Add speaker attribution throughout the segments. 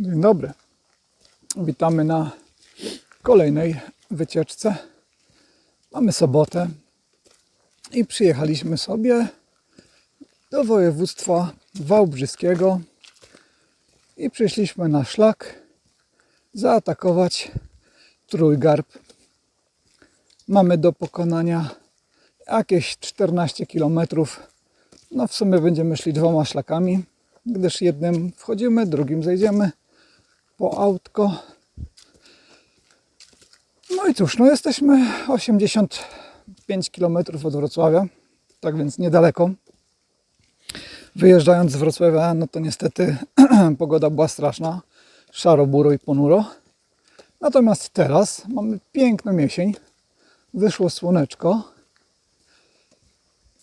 Speaker 1: Dzień dobry. Witamy na kolejnej wycieczce. Mamy sobotę i przyjechaliśmy sobie do województwa wałbrzyskiego i przyszliśmy na szlak zaatakować Trójgarb. Mamy do pokonania jakieś 14 km. No w sumie będziemy szli dwoma szlakami, gdyż jednym wchodzimy, drugim zejdziemy po autko. No i cóż, no jesteśmy 85 km od Wrocławia, tak więc niedaleko. Wyjeżdżając z Wrocławia, no to niestety pogoda była straszna, szaro, buro i ponuro. Natomiast teraz mamy piękną jesień, wyszło słoneczko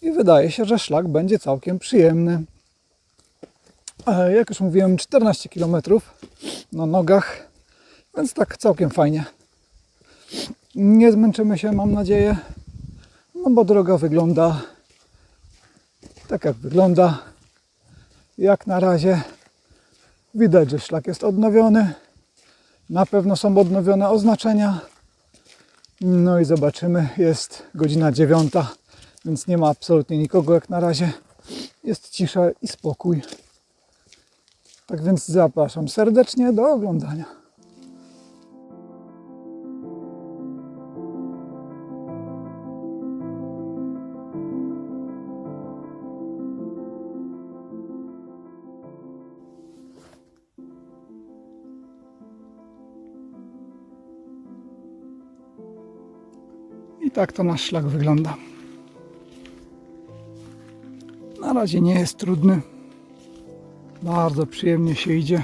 Speaker 1: i wydaje się, że szlak będzie całkiem przyjemny. E, Jak już mówiłem, 14 km na nogach, więc tak całkiem fajnie. Nie zmęczymy się, mam nadzieję, no bo droga wygląda tak, jak wygląda. Jak na razie widać, że szlak jest odnowiony. Na pewno są odnowione oznaczenia. No i zobaczymy, jest godzina dziewiąta, więc nie ma absolutnie nikogo jak na razie. Jest cisza i spokój. Tak więc zapraszam serdecznie do oglądania. I tak to nasz szlak wygląda. Na razie nie jest trudny. Bardzo przyjemnie się idzie.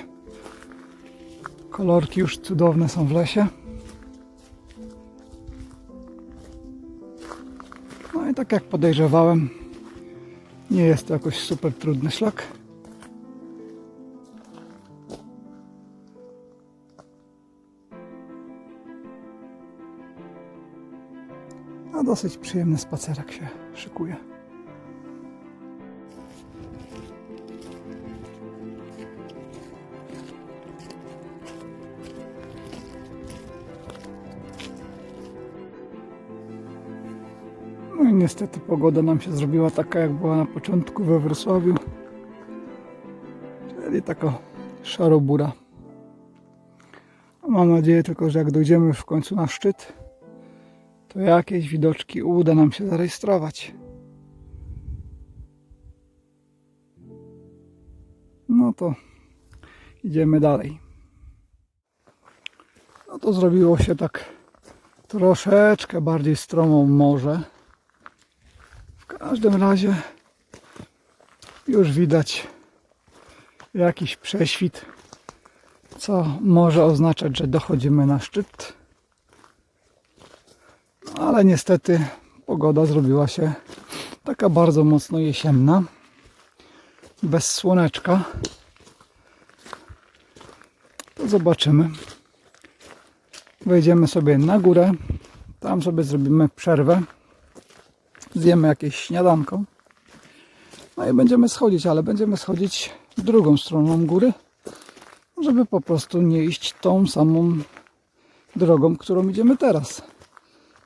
Speaker 1: Kolorki już cudowne są w lesie. No i tak jak podejrzewałem, nie jest to jakoś super trudny szlak. A dosyć przyjemny spacerek się szykuje. I niestety pogoda nam się zrobiła taka, jak była na początku we Wrocławiu. Czyli taka szarobura. Mam nadzieję tylko, że jak dojdziemy w końcu na szczyt, to jakieś widoczki uda nam się zarejestrować. No to idziemy dalej. No to zrobiło się tak troszeczkę bardziej stromą morze. W każdym razie już widać jakiś prześwit, co może oznaczać, że dochodzimy na szczyt. No, ale niestety pogoda zrobiła się taka bardzo mocno jesienna, bez słoneczka. To zobaczymy. Wejdziemy sobie na górę, tam sobie zrobimy przerwę, zjemy jakieś śniadanko. No i będziemy schodzić, ale będziemy schodzić drugą stroną góry, żeby po prostu nie iść tą samą drogą, którą idziemy teraz.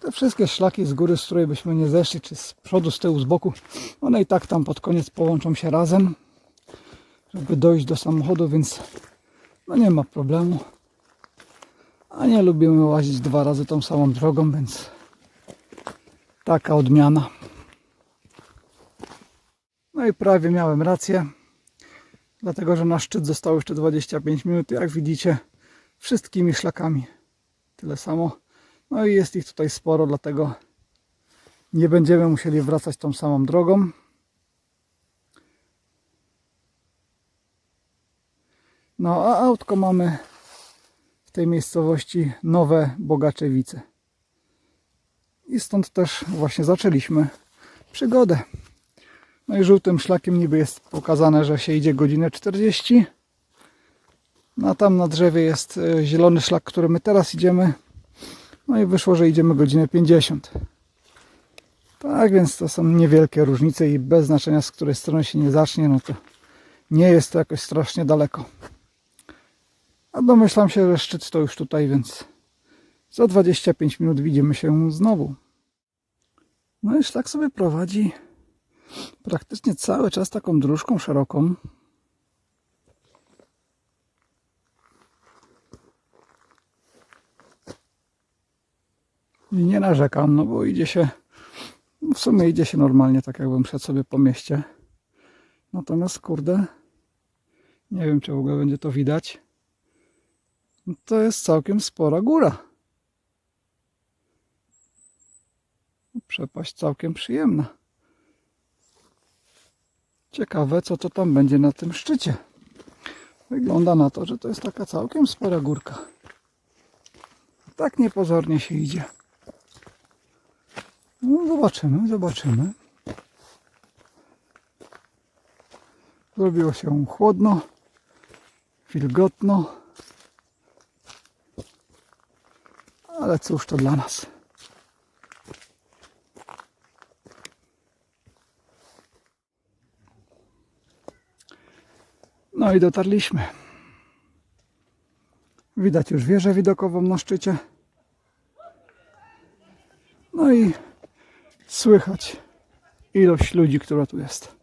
Speaker 1: Te wszystkie szlaki z góry, z której byśmy nie zeszli, czy z przodu, z tyłu, z boku, one i tak tam pod koniec połączą się razem, żeby dojść do samochodu, więc no nie ma problemu. A nie lubimy łazić dwa razy tą samą drogą, więc taka odmiana. No i prawie miałem rację, dlatego że na szczyt zostało jeszcze 25 minut. Jak widzicie, wszystkimi szlakami tyle samo. No i jest ich tutaj sporo, dlatego nie będziemy musieli wracać tą samą drogą. No a autko mamy w tej miejscowości Nowe Bogaczewice. I stąd też właśnie zaczęliśmy przygodę. No i żółtym szlakiem niby jest pokazane, że się idzie godzinę 40. No a tam na drzewie jest e, zielony szlak, który my teraz idziemy. No i wyszło, że idziemy godzinę 50. Tak więc to są niewielkie różnice i bez znaczenia z której strony się nie zacznie, no to nie jest to jakoś strasznie daleko. A domyślam się, że szczyt to już tutaj, więc za 25 minut widzimy się znowu. No i szlak sobie prowadzi praktycznie cały czas taką dróżką szeroką. I nie narzekam, no bo idzie się, no w sumie idzie się normalnie, tak jakbym szedł sobie po mieście. Natomiast kurde, nie wiem czy w ogóle będzie to widać. No To jest całkiem spora góra. Przepaść całkiem przyjemna. Ciekawe, co to tam będzie na tym szczycie. Wygląda na to, że to jest taka całkiem spora górka. Tak niepozornie się idzie. No, zobaczymy, zobaczymy. Zrobiło się chłodno, wilgotno. Ale cóż to dla nas. No i dotarliśmy. Widać już wieżę widokową na szczycie. No i słychać ilość ludzi, która tu jest.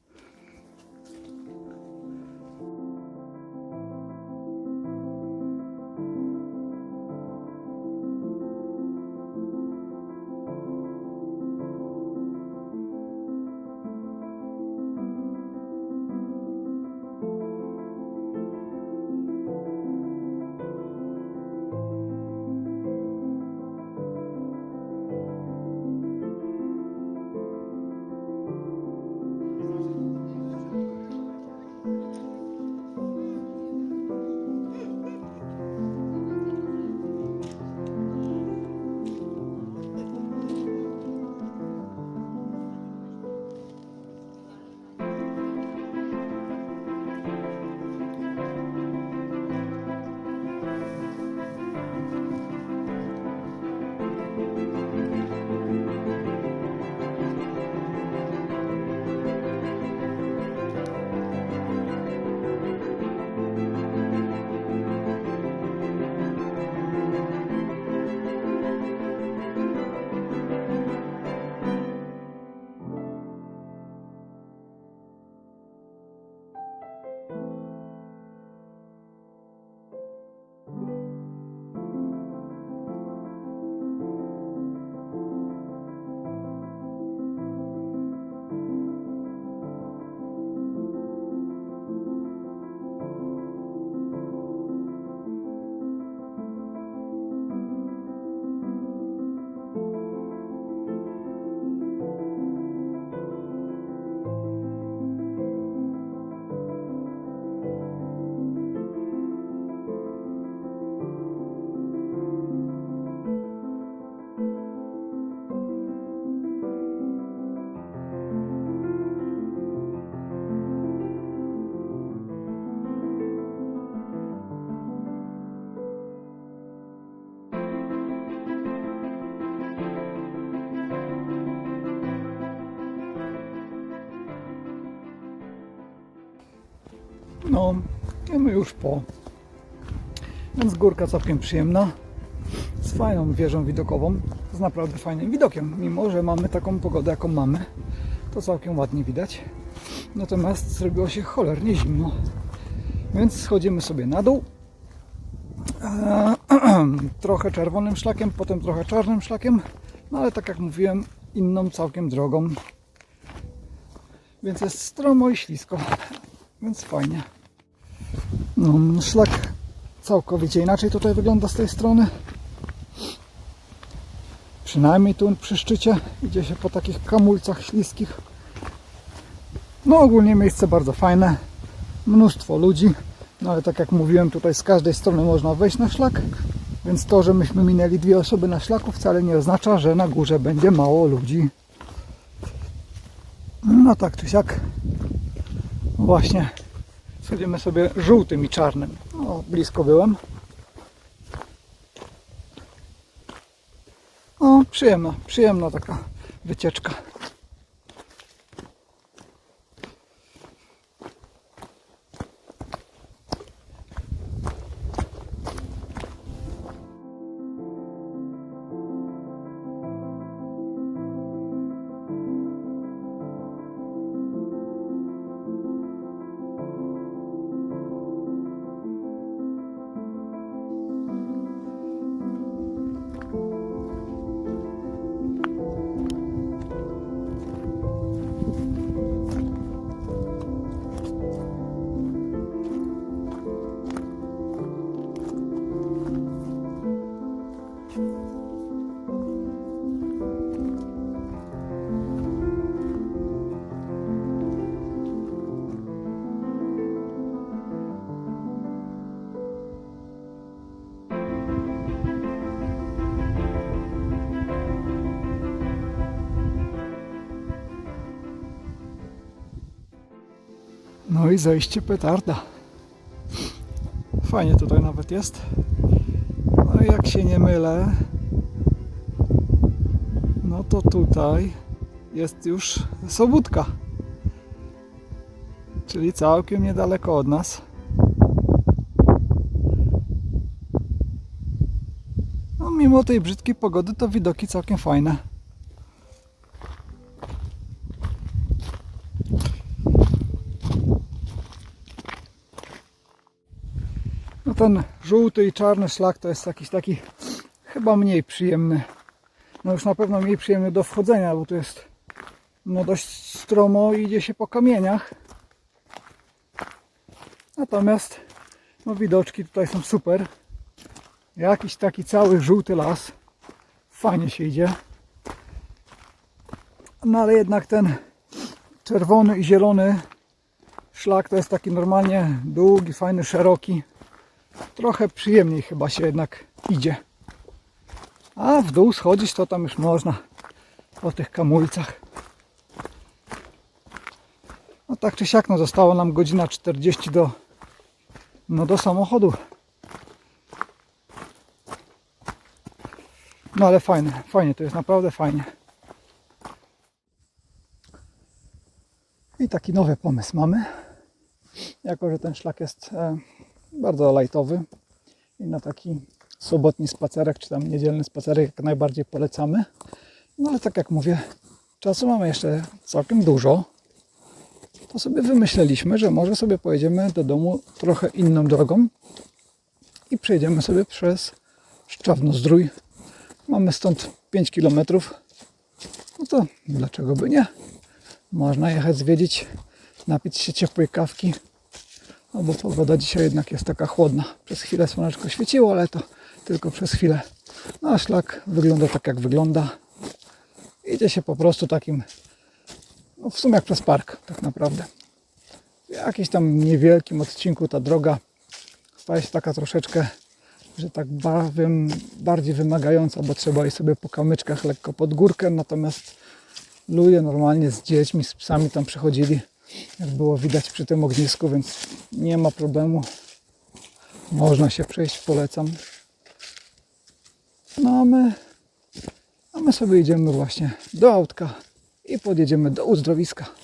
Speaker 1: Już po. Więc górka całkiem przyjemna. Z fajną wieżą widokową. Z naprawdę fajnym widokiem. Mimo, że mamy taką pogodę, jaką mamy, to całkiem ładnie widać. Natomiast zrobiło się cholernie zimno. Więc schodzimy sobie na dół. Eee, trochę czerwonym szlakiem, potem trochę czarnym szlakiem. No ale tak jak mówiłem, inną całkiem drogą. Więc jest stromo i ślisko. Więc fajnie. No, szlak całkowicie inaczej tutaj wygląda z tej strony. Przynajmniej tu przy szczycie idzie się po takich kamulcach śliskich. No ogólnie miejsce bardzo fajne. Mnóstwo ludzi. No ale tak jak mówiłem, tutaj z każdej strony można wejść na szlak. Więc to, że myśmy minęli dwie osoby na szlaku wcale nie oznacza, że na górze będzie mało ludzi. No tak czy siak. Właśnie schodzimy sobie żółtym i czarnym. O, blisko byłem. O, przyjemna, przyjemna taka wycieczka. No i zejście petarda. Fajnie tutaj nawet jest. No i jak się nie mylę, no to tutaj jest już Sobótka. Czyli całkiem niedaleko od nas. No mimo tej brzydkiej pogody to widoki całkiem fajne. Ten żółty i czarny szlak to jest jakiś taki chyba mniej przyjemny. No już na pewno mniej przyjemny do wchodzenia, bo tu jest no dość stromo i idzie się po kamieniach. Natomiast no widoczki tutaj są super. Jakiś taki cały żółty las. Fajnie się idzie. No ale jednak ten czerwony i zielony szlak to jest taki normalnie długi, fajny, szeroki. Trochę przyjemniej chyba się jednak idzie. A w dół schodzić to tam już można po tych kamulcach. No tak czy siak, no zostało nam godzina 40 do, no do samochodu. No ale fajne, fajnie, to jest naprawdę fajnie. I taki nowy pomysł mamy. Jako, że ten szlak jest e, bardzo lajtowy i na taki sobotni spacerek, czy tam niedzielny spacerek jak najbardziej polecamy. No ale tak jak mówię, czasu mamy jeszcze całkiem dużo. To sobie wymyśleliśmy, że może sobie pojedziemy do domu trochę inną drogą i przejdziemy sobie przez Szczawno-Zdrój. Mamy stąd 5 km. No to dlaczego by nie? Można jechać zwiedzić, napić się ciepłej kawki. No bo pogoda dzisiaj jednak jest taka chłodna. Przez chwilę słoneczko świeciło, ale to tylko przez chwilę. No a szlak wygląda tak jak wygląda. Idzie się po prostu takim, no w sumie jak przez park tak naprawdę. W jakimś tam niewielkim odcinku ta droga staje się taka troszeczkę, że tak bawiem, bardziej wymagająca, bo trzeba iść sobie po kamyczkach lekko pod górkę, natomiast ludzie normalnie z dziećmi, z psami tam przychodzili, jak było widać przy tym ognisku, więc nie ma problemu. Można się przejść, polecam. No a my, a my sobie idziemy właśnie do autka i podjedziemy do uzdrowiska.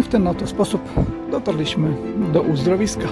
Speaker 1: I w ten oto sposób dotarliśmy do uzdrowiska.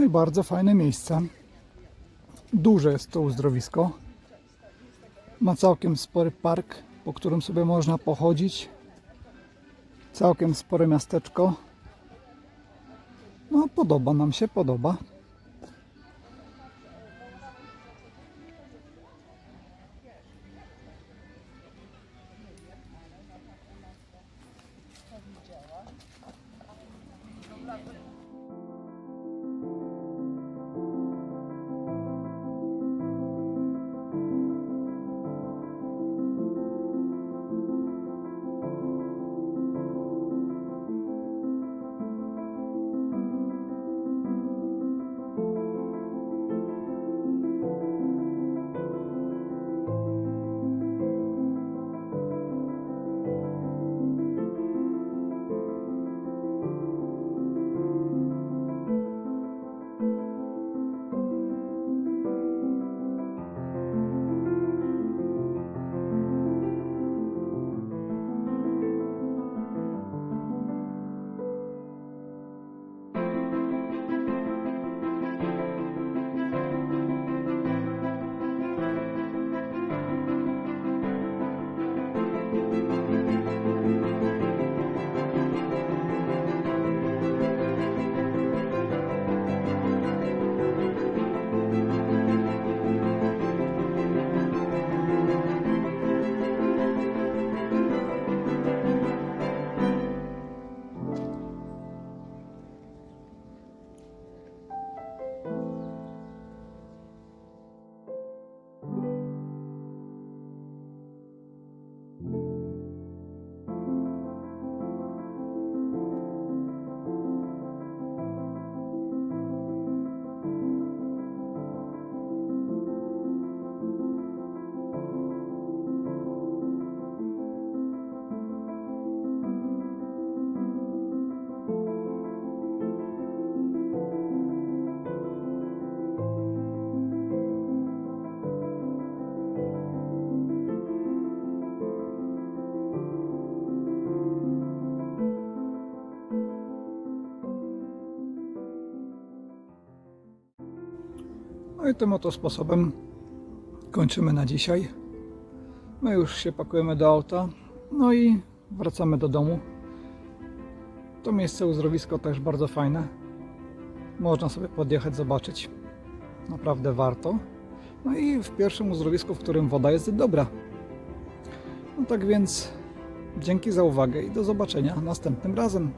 Speaker 1: No i bardzo fajne miejsce. Duże jest to uzdrowisko. Ma całkiem spory park, po którym sobie można pochodzić. Całkiem spore miasteczko. No, podoba nam się, podoba. I tym oto sposobem kończymy na dzisiaj. My już się pakujemy do auta, no i wracamy do domu. To miejsce uzdrowisko też bardzo fajne. Można sobie podjechać, zobaczyć. Naprawdę warto. No i w pierwszym uzdrowisku, w którym woda jest dobra. No tak więc dzięki za uwagę i do zobaczenia następnym razem.